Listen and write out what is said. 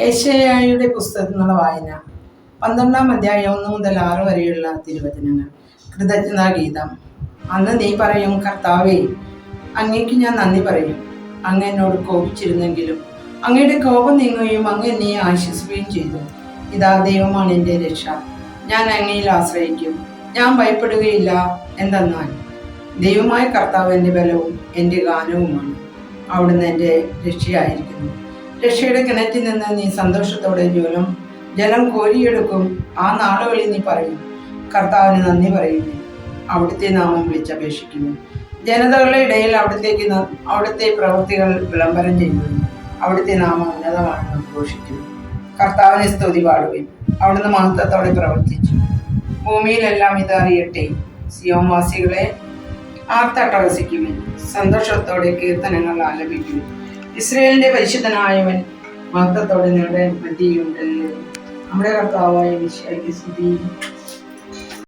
ഏഷ്യായുടെ നിന്നുള്ള വായന. പന്ത്രണ്ടാം അധ്യായം ഒന്ന് മുതൽ ആറ് വരെയുള്ള തിരുവചനങ്ങൾ. കൃതജ്ഞതാ ഗീതം. അന്ന് നീ പറയും കർത്താവേ അങ്ങേക്ക് ഞാൻ നന്ദി പറയും. അങ്ങ് എന്നോട് കോപിച്ചിരുന്നെങ്കിലും അങ്ങയുടെ കോപം നീങ്ങുകയും അങ്ങ് എന്നെ ആശ്വസിക്കുകയും ചെയ്തു. ഇതാ ദൈവമാണ് എന്റെ രക്ഷ. ഞാൻ അങ്ങയിൽ ആശ്രയിക്കും. ഞാൻ ഭയപ്പെടുകയില്ല എന്തെന്നാൽ ദൈവമായ കർത്താവ് എന്റെ ബലവും എന്റെ ഗാനവുമാണ്. അവിടുന്ന് എന്റെ രക്ഷയായിരിക്കുന്നു. രക്ഷയുടെ കിണറ്റിൽ നിന്ന് നീ സന്തോഷത്തോടെ ജോലും ജലം കോരിയെടുക്കും. ആ നാളുകളിൽ നീ പറയും. കർത്താവിന് നന്ദി പറയുന്നു. അവിടുത്തെ നാമം വിളിച്ചപേക്ഷിക്കുന്നു. ജനതകളുടെ ഇടയിൽ അവിടത്തേക്ക് അവിടുത്തെ പ്രവൃത്തികൾ വിളംബരം ചെയ്യുന്നു. അവിടുത്തെ നാമം ഉന്നതമാണെന്ന് ഘോഷിക്കുന്നു. കർത്താവിനെ സ്തുതി പാടുകയും അവിടുന്ന് മഹത്വത്തോടെ പ്രവർത്തിച്ചു. ഭൂമിയിലെല്ലാം ഇത് അറിയട്ടെ. സിയോവാസികളെ ആർത്തട്ടഹസിക്കുവിൻ സന്തോഷത്തോടെ കീർത്തനങ്ങൾ ആലപിക്കുവിൻ. ഇസ്രയേലിന്റെ പരിശുദ്ധനായവൻ മഹത്വത്തോടെ നേടാൻ മതിയുണ്ടല്ലോ നമ്മുടെ കർത്താവായ വിശ്വാസി